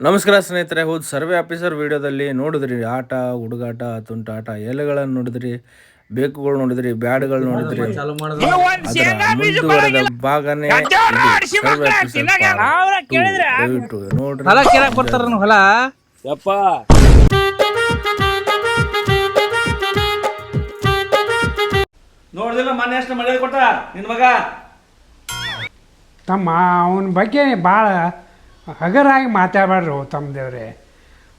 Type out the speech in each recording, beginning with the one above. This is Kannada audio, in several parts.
ನಮಸ್ಕಾರ ಸ್ನೇಹಿತರೆ ಹೌದು ಸರ್ವೆ ಆಫೀಸರ್ ವಿಡಿಯೋದಲ್ಲಿ ನೋಡಿದ್ರಿ ಆಟ ಹುಡುಗಾಟ ತುಂಟಾಟ ಎಲೆಗಳನ್ನು ನೋಡಿದ್ರಿ ಬೇಕುಗಳು ನೋಡಿದ್ರಿ ಬ್ಯಾಡ್ಗಳು ನೋಡಿದ್ರಿ. ಮುಂದುವರೆದ ಭಾಗನೇ. ದಯವಿಟ್ಟು ನೋಡ್ರಿ. ಹೊಲ ಕೇಳಕ್ ಬರ್ತಾರ ಹೊಲ? ಯಪ್ಪ. ನೋಡ್ದಿಲ್ಲ ಮೊನ್ನೆ ಅಷ್ಟು ಮಳೆ ಕೊಟ್ಟ ನಿನ್ ಮಗ? ತಮ್ಮ ಅವನ ಬಗ್ಗೆ ಭಾಳ ಹಗರಾಗಿ ಮಾತಾಡಬೇಡ್ರಿ ತಮ್ಮ ದೇವ್ರೆ.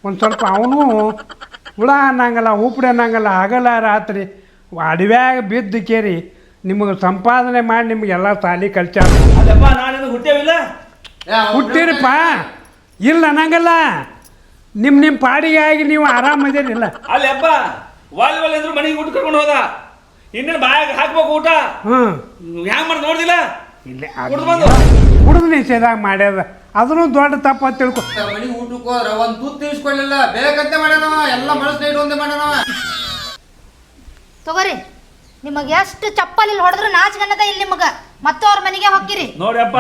ಒಂದು ಸ್ವಲ್ಪ ಅವನು ಹುಳ ಅನ್ನಂಗಲ್ಲ ಉಪ್ಡೆ ಅನ್ನಂಗಲ್ಲ ಹಗಲ ರಾತ್ರಿ ಅಡವ್ಯಾಗ ಬಿದ್ದು ಕೇರಿ ನಿಮಗೆ ಸಂಪಾದನೆ ಮಾಡಿ ನಿಮಗೆಲ್ಲ ಸಾಲಿ ಕಲ್ಚಾರ ಅದಪ್ಪ ನಾನೇನು ಹುಟ್ಟೇವಿಲ್ಲ? ಹುಟ್ಟಿರಪ್ಪ. ಇಲ್ಲ ಅನ್ನಂಗಲ್ಲ. ನಿಮ್ಮ ನಿಮ್ಮ ಪಾಡಿಗೆ ಆಗಿ ನೀವು ಆರಾಮದಿರಿಲ್ಲ ಅಲ್ಲಪ್ಪ ವಾಲಿಬಾಲ್ ವಾಲಿ ವಾಲಿ ಅಂದ್ರು ಮನೆಗೆ ಊಟ ಕರ್ಕೊಂಡು ಹೋದ? ಇನ್ನೇನು ಬಾಯಾಗ ಹಾಕ್ಬೇಕು ಊಟ? ಹ್ಞೂ ಹ್ಯಾಂಗ ಮಾಡಿ ನೋಡಿದಿಲ್ಲ? ಇಲ್ಲ ಕುಡ್ದು ಬಂದು. ಕುಡಿದು ನಿಷೇಧ ಮಾಡ್ಯದ. ಅದನ್ನು ದೊಡ್ಡ ತಪ್ಪು ಅಂತ ತಿಳ್ಕೊ. ಮನಿಗೆ ಊಟಕ್ಕೆ ಹೋದ್ರ ಒಂದ್ ತೂತ್ ತಿಳಿಸ್ಕೊಳ್ಳಿಲ್ಲ ಬೇಕಂತೆ ಮಾಡ್ಯಾನವ ಎಲ್ಲ ಮನಸ್ಸು ಇಟ್ಕೊಂಡೆ ಮಾಡ್ಯಾನವ ತಗೋರಿ. ನಿಮಗೆ ಎಷ್ಟು ಚಪ್ಪಲಿ ಹೊಡೆದ್ರು ನಾಚ್ಗನ್ನದ ಇಲ್ಲಿ ನಿಮಗ ಮತ್ತೆ ಅವ್ರ ಮನೆಗೆ ಹೋಗಿರಿ ನೋಡಿ ಅಪ್ಪ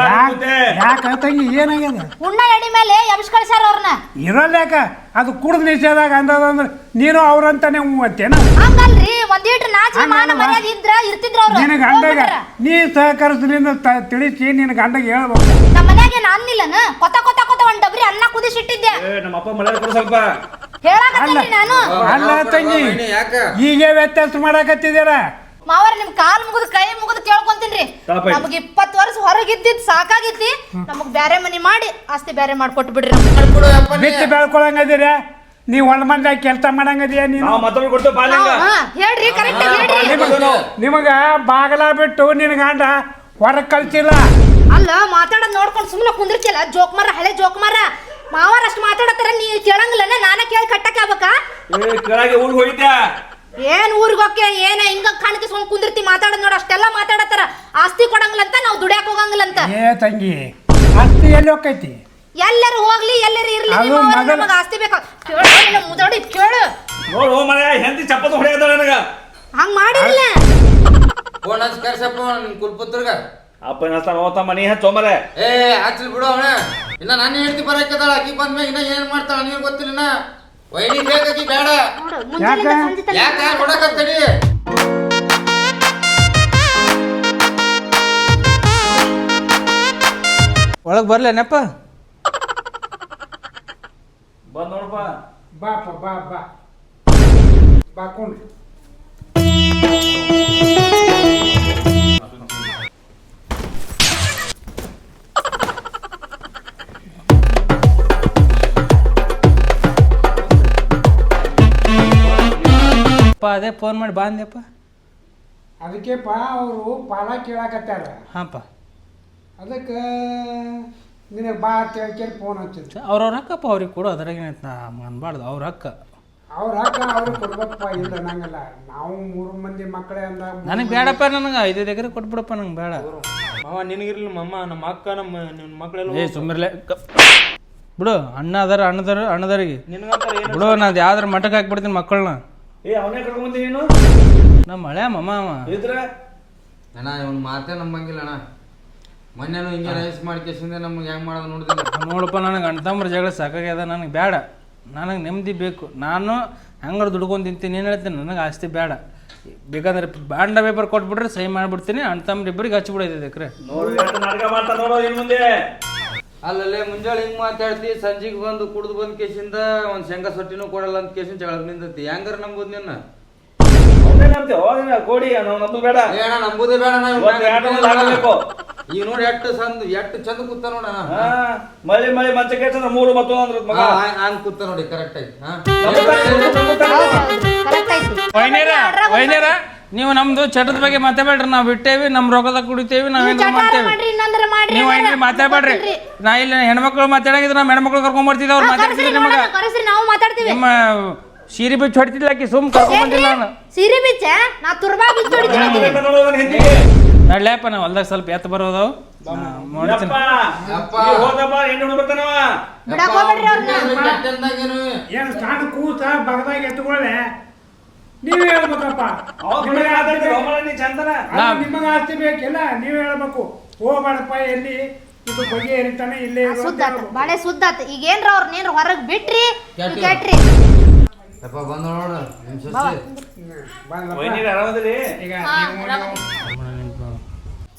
ಯಾಕೆ ತಂಗಿ ಏನಾಗ್ಯದ ಉಣ್ಣ ಎಡಿ ಮೇಲೆ ಎಬ್ಸ್ ಕಳ್ಸ್ಯಾರ ಅವ್ರನ್ನ ಇರಲ್ಲ ಯಾಕ ಅದು ಕುಡ್ದು ನಿಷೇಧಾಗ ಅಂದದಂದ್ರೆ ನೀನು ಅವ್ರಂತಾನೆ ಹ್ಞೂ ಅಂತೇನ ಹಂಗಲ್ರಿ ಒಂದೀಟ್ ನಾಚ ಮಾನ ಮರ್ಯಾದೆ ಇದ್ರ ಇರ್ತಿದ್ರ ಅವ್ರು ನಿನ್ನ ಗಂಡಗ. ನೀ ಸಹಕರಿಸಿದ್ರಿಂದ ತ- ತಿಳಿಸಿ ನಿನ್ನ ಗಂಡಗೆ ಹೇಳ್ಬೋದು ನಮ್ಮ ಮನ್ಯಾಗ ಏನ್ ಅನ್ನಿಲ್ಲನ ಕೊತ ಕೊತ ಕೊತ ಒಂದ್ ಡಬ್ರಿ ಅನ್ನ ಕುದಿಸಿಟ್ಟಿದ್ದೆ ಏ, ನಮ್ಮ ಅಪ್ಪ ಮಳೆ ಕೊಡು ಸ್ವಲ್ಪ ಹೇಳಾಕತ್ತೀನಿ ನಾನು ಅಲ್ಲ ತಂಗಿ ಯಾಕ ಈಗ ವ್ಯತ್ಯಾಸ ಮಾಡಾಕತ್ತಿದ್ದೀರ ಮಾವರ್ ನಿಮ್ ಕಾಲ್ ಮುಗಿದು ಕೈ ಮುಗಿದು ಕೇಳ್ಕೊಂತೀನ್ರಿ ಪಾಪ ಇದು. ನಮಗ್ ಇಪ್ಪತ್ತು ವರ್ಷ ಹೊರಗಿದ್ದಿದ್ ಸಾಕಾಗಿತ್ತಿ ನಮಗ್ ಬ್ಯಾರೆ ಮನಿ ಮಾಡಿ ಆಸ್ತಿ ಬ್ಯಾರೆ ಮಾಡ್ಕೊಟ್ಟು ಬಿಡ್ರಿ ನಮ್ಗೆ. ಬಿತ್ತು ಬೆಳ್ಕೊಳಂಗದಿರ? ನೀವು ಹೊಲ ಮಂದಾಗ ಕೆಲಸ ಮಾಡಂಗದಿಯ ನೀನು? ನಾವು ಮತ್ತೊಬ್ಬರು ಕೊಡ್ತೇವೆ ಪಾಲಿಂಗ ಹಾ ಹೇಳ್ರಿ ಕರೆಕ್ಟ್ ಹೇಳ್ರಿ. ನಿಮಗ ಬಾಗಲ ಬಿಟ್ಟು ನಿನ್ ಗಂಡ ಹೊರಗೆ ಕಳ್ಸಿಲ್ಲ ಅಲ್ಲ ಮಾತಾಡೋದ್ ನೋಡ್ಕೊಂಡು ಸುಮ್ಮನೆ ಕುಂದಿರ್ತಿಯಲ್ಲ ಜೋಕ್ ಮಾರ ಹಳೆ ಜೋಕ್ ಮಾರ ಮಾವಾರ ಅಷ್ಟು ಮಾತಾಡತ್ತಾರ ನೀ ಕೇಳಂಗಿಲ್ಲ ನಾನ ಕೇಳಿ ಕಟ್ಟಕ್ಕೆ ಆಗ್ಬೇಕಾ? ಏ ಕೆಳಗೆ ಊರಿಗೆ ಹೋಗಿದ್ದೆ ಏನ್ ಊರಿಗೆ ಹೋಕೆ ಏನ? ಹಿಂಗ ಕಾಣಿಸ್ಕೊಂಡ್ ಕುಂದಿರ್ತಿ ಮಾತಾಡೋದ್ ನೋಡ ಅಷ್ಟೆಲ್ಲ ಮಾತಾಡತ್ತಾರ. ಆಸ್ತಿ ಕೊಡಂಗಿಲ್ಲಂತ ನಾವು ದುಡಿಯಾಕ ಹೋಗಂಗಿಲ್ಲಂತ. ಏ ತಂಗಿ ಆಸ್ತಿ ಎಲ್ಲಿ ಹೋಗೈತಿ ಎಲ್ಲರೂ ಹೋಗ್ಲಿ ಎಲ್ಲರೂ ಇರ್ಲಿ ಅದು ಅವ್ರಿಗೆ ಮೊದಲು- ನಮಗ್ ಆಸ್ತಿ ಬೇಕಾ. ಕೇಳು ಮುದೋಡಿ ಕೇಳು. ನೋಡು ಮನೆ ಹೆಂಡತಿ ಚಪ್ಪತ್ತು ಹೊಡೆಯದ ನನಗ. ಹಂಗ್ ಮಾಡಿರ್ಲ. ಫೋನ್ ಹಚ್ಚಿ ಕರ್ಸಪ್ಪ ನಿನ್ ಕುಲ್ಪುತ್ರಗ. ಅಪ್ಪ ಏನಸ್ತಾನ ಹೋತಮ್ಮ ನೀ ಹಚ್ಚ ಮರೆ ಏ ಹಚ್ಚಲ್ ಬಿಡು ಅವನ. ಇನ್ನ ನಾನು ಹೆಂಡತಿ ಬರಕದಾಳ ಆಕಿ ಬಂದ್ಮೇಲೆ ಇನ್ನ ಏನ್ ಮಾಡ್ತಾಳ ನೀನ್ ಗೊತ್ತಿಲ್ಲ ಇನ್ನ. ವೈನಿ ಬೇಕಾಕಿ ಬೇಡ. ಯಾಕ? ಯಾಕ ಒಳಗ್ ಬರ್ಲೇನಪ್ಪ? ಬಂದ್ ನೋಡಪ್ಪ ಬಾಪ ಬಾ ಬಾ ಬಾ. ಬಾಕೊಂಡು ಅಪ್ಪ ಅದೇ ಫೋನ್ ಮಾಡಿ ಬಾಂದ್ಯಪ್ಪ ಅದಕ್ಕೆ ಪಾ ಅವರು ಪಾಲ ಕೇಳಾಕತ್ತಾರ. ಹಾಂಪ್ಪ ಅದಕ್ಕೆ ನಿನಗೆ ಬಾ ಅಂತ ಹೇಳ್ಕೇಳಿ ಫೋನ್ ಹಚ್ಚಿದ್ರು ಅವ್ರವ್ರ ಹಕ್ಕಪ್ಪ ಅವ್ರಿಗೆ ಕೊಡು ಅದ್ರಾಗ ಏನೈತೆ ನಾ ಅನ್ಬಾರ್ದು ಅವ್ರ ಹಕ್ಕ. ಅವ್ರ ಅಕ್ಕ ಅವ್ರು ಕೊಡ್ಬೇಕಪ್ಪ ಇಲ್ಲ ನಂಗಲ್ಲ ನಾವು ಮೂರು ಮಂದಿ ಮಕ್ಕಳೇ ಅಂದ ನನಗೆ ಬೇಡಪ್ಪ ನನಗೆ ಐದು ಎಕರೆ ಕೊಟ್ಬಿಡಪ್ಪ ನಂಗೆ ಬೇಡ ಮಾವ ನಿನಗಿರ್ಲಿ ಮಮ್ಮ ನಮ್ಮ ಅಕ್ಕ ನಮ್ಮ ನಿನ್ನ ಮಕ್ಕಳೆಲ್ಲ ಏ ಸುಮ್ಮಿರ್ಲೆ ಬಿಡು ಅಣ್ಣ ಅದಾರ ಅಣ್ಣದಾರ ಅಣ್ಣದಾರಿಗೆ. ನಿನಗಂತಾರೆ ಏನು ಬಿಡು ನಾನು ಯಾವ್ದಾರ ಮಠಕ್ಕೆ ಹಾಕ್ಬಿಡ್ತೀನಿ ಮಕ್ಕಳನ್ನ ಏ ಅವನೇ ಕರ್ಕೊಂಡ್ ಬಂದಿ ನೀನು? ನಮ್ಮ ಹಳೆ ಮಮ್ಮ ಅವ. ಇದ್ರ? ಅಣ್ಣ ಇವನ್ ಮಾತೇ ನಂಬಂಗಿಲ್ಲ ಅಣ್ಣ. ಮೊನ್ನೆನು ಹಿಂಗೆ ರೈಸ್ ಮಾಡ್ಕೇಸಿಂದ ನಮ್ಗೆ ಹೆಂಗ್ ಮಾಡೋದು ನೋಡಿದ್ರೆ ನೋಡಪ್ಪ ನನಗೆ ಅಣ್ಣ ಜಗಳ ಸಾಕಾಗ್ಯದ ನನಗೆ ಬೇಡ ನನಗೆ ನೆಮ್ಮದಿ ಬೇಕು. ನಾನು ಹೆಂಗಾರ ದುಡ್ಕೊಂಡು ತಿಂತೀನಿ ಏನು ಹೇಳ್ತೀನಿ? ನನಗೆ ಆಸ್ತಿ ಬೇಡ ಬೇಕಾದ್ರೆ ಬಾಂಡ ಪೇಪರ್ ಕೊಟ್ಬಿಟ್ರೆ ಸಹಿ ಮಾಡಿಬಿಡ್ತೀನಿ ಅಣ್ಣ ತಮ್ಮರ ಇಬ್ಬರಿಗೆ ಹಚ್ಬಿಡೈತೆ ಎಕ್ರೆ ನೋಡಿ ನಾಟಕ ಮಾಡ್ತಾ ನೋಡು ಇನ್ನು ಮುಂದೆ. ಅಲ್ಲಲ್ಲೇ ಮುಂಜಾನೆ ಹಿಂಗ್ ಮಾತಾಡ್ತಿ ಸಂಜೆಗೆ ಬಂದು ಕುಡ್ದು ಬಂದ್ ಕೇಸಿಂದ ಒಂದ್ ಶಂಗ ಸೊಟ್ಟಿನೂ ಕೊಡಲ್ಲ ಅಂತ ಕೇಸಿನ ಜಗಳ ನಿಂದತಿ ಹೆಂಗಾರ ನಂಬುದ್ ನಿನ್ನ ಕೊಡಿ ನಂಬ್ತೇವೆ ನಾವು ಬೇಡ ಏ ಅಣ್ಣ ನಂಬುದೇ ಬೇಡ ಅಣ್ಣ ಇವ್ನ್ ಇವತ್ತು ಎರಡು ಮಂದಿ ಹಾಕಬೇಕು ಈಗ ನೋಡಿ ಎಷ್ಟು ಸಂದ್ ಎಟ್ಟು ಚಂದ ಕೂತ ನೋಡ ಹಾ ಮಳಿ ಮಳೆ ಮಂಚ ಅಂದ್ರೆ ಮೂರು ಮತ್ತೊಂದು ಅಂದ್ರೆ ಮಗ ಹಂಗ್ ಕೂತ ನೋಡಿ ಕರೆಕ್ಟ್ ಆಗಿ ಹಾ ಕರೆಕ್ಟ್ ಐತಿ ವೈನ್ಯರ ವೈನ್ಯರ ನೀವು ನಮ್ದು ಚಟದ ಬಗ್ಗೆ ಮಾತಾಡ್ರಿ ನಾವು ಬಿಟ್ಟೇವಿ ನಮ್ಮ ರೊಕ್ಕದಾಗ ಕುಡಿತೇವಿ ನಾವೇನು ಚಟಾರ ಮಾಡ್ತೇವಿ? ಮಾಡ್ರಿ ಇನ್ನೊಂದ್ರ ಮಾಡ್ರಿ ನೀವು ಮಾತಾಡ್ಬೇಡ್ರಿ? ನಾ ಇಲ್ಲಿ ಹೆಣ್ಮಕ್ಳು ಮಾತಾಡಂಗಿದ್ರೆ ನಮ್ಮ ಹೆಣ್ಮಕ್ಳು ಕರ್ಕೊಂಡ್ ಬರ್ತಿದ್ದೆ ಅವ್ರು ಮಾತಾಡ್ತಿದ್ರು ನಿಮಗೆ. ಕರೆಸ್ರಿ ನಾವು ಮಾತಾಡ್ತೀವಿ. ನಿಮ್ಮ ಸೀರೆ ಬಿಚ್ಚು ಸುಮ್ ಕರ್ಕೊಂಡ್ ಬಂದಿಲ್ಲ ನಾನು ಸೀರೆ ಬಿಚ್ಚ? ನಾ ತುರ್ಬಾ ಬಿಚ್ಚ ನಾವು ಹೊಲ್ದಾಗ ಸ್ವಲ್ಪ ಎತ್ತ ಬರೋದು. ನೋಡ್ತೀನಿ. ಬಿಡಕ್ ಹೋಗ್ಬೇಡ್ರಿ ಅವ್ರನ್ನ ಏನು ಕೂಸ ಬಗದಾಗ ಎತ್ಕೊಳ್ಳೆ ನೀವೇ ಹೇಳ್ಬೇಕಪ್ಪ. ನಿಮಗೆ ಆಸ್ತಿ ಬೇಕಿಲ್ಲ ನೀವೇ ಹೇಳ್ಬೇಕು. ಹೋಗ್ಬೇಡಪ್ಪ ಎಲ್ಲಿ? ಇದು ಬಗೆ ಇರ್ತಾನೆ ಇಲ್ಲೇ ಇರು ಅಂತ ಸುದ್ದಾತ ಹೇಳ್ಬೇಕು. ಬಾಳೆ ಸುದ್ದಾತ ಈಗ ಏನ್ರ ಅವ್ರ ಏನ್ರ ಹೊರಗ್ ಬಿಟ್ರಿ ಕೆಟ್ರಿ. ಯಪ್ಪ ಬಂದ ನೋಡು ನಿಮ್ ಸೊಸಿ. ಹ್ಮ್, ಬಂದ್ಲಪ್ಪ. ಈಗ ಹಾ, ನೀವು ನೀವು-